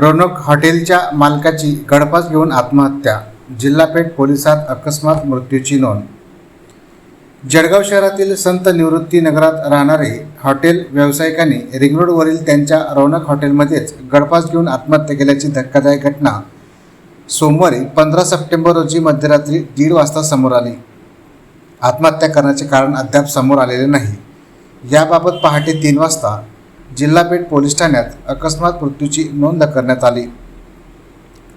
रोनक हॉटेलच्या मालकाची गळफास घेऊन आत्महत्या. जिल्हापेठ पोलिसात अकस्मात मृत्यूची नोंद. जळगाव शहरातील संत निवृत्ती नगरात राहणारे हॉटेल व्यावसायिकांनी रिंग रोडवरील त्यांच्या रौनक हॉटेलमध्येच गळफास घेऊन आत्महत्या केल्याची धक्कादायक घटना सोमवारी पंधरा सप्टेंबर रोजी मध्यरात्री दीड वाजता समोर आली. आत्महत्या करण्याचे कारण अद्याप समोर आलेले नाही. याबाबत पहाटे तीन वाजता जिल्हापेठ पोलीस ठाण्यात अकस्मात मृत्यूची नोंद करण्यात आली.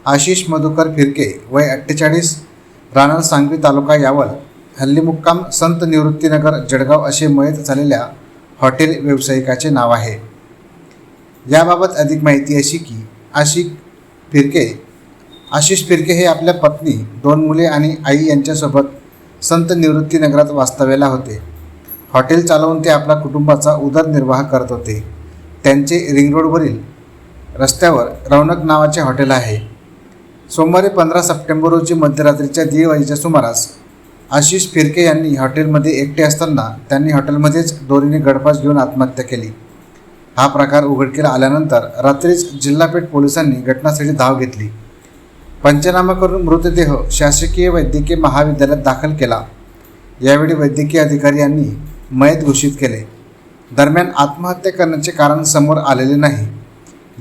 आशिष मधुकर फिरके वय अठ्ठेचाळीस राहणार सांगवी तालुका यावल हल्ली मुक्काम संत निवृत्तीनगर जळगाव असे मयत झालेल्या हॉटेल व्यावसायिकाचे नाव आहे. याबाबत अधिक माहिती अशी की आशिक फिरके आशिष फिरके हे आपल्या पत्नी दोन मुले आणि आई यांच्यासोबत संत निवृत्तीनगरात वास्तव्याला होते. हॉटेल चालवून ते आपल्या कुटुंबाचा उदरनिर्वाह करत होते. त्यांचे रिंग रोडवरील रस्त्यावर रौनक नावाचे हॉटेल आहे. सोमवारी पंधरा सप्टेंबर रोजी मध्यरात्रीच्या दीड वाजेच्या सुमारास आशिष फिरके यांनी हॉटेलमध्ये एकटे असताना त्यांनी हॉटेलमध्येच दोरीने गडपास घेऊन आत्महत्या केली. हा प्रकार उघडकीला आल्यानंतर रात्रीच जिल्हापेठ पोलिसांनी घटनास्थळी धाव घेतली. पंचनामा करून मृतदेह शासकीय वैद्यकीय महाविद्यालयात दाखल केला. यावेळी वैद्यकीय अधिकारी यांनी मयत घोषित केले. दरम्यान आत्महत्या करण्याचे कारण समोर आलेले नाही.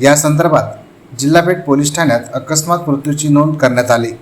या संदर्भात जिल्हापेठ पोलीस ठाण्यात अकस्मात मृत्यूची नोंद करण्यात आली.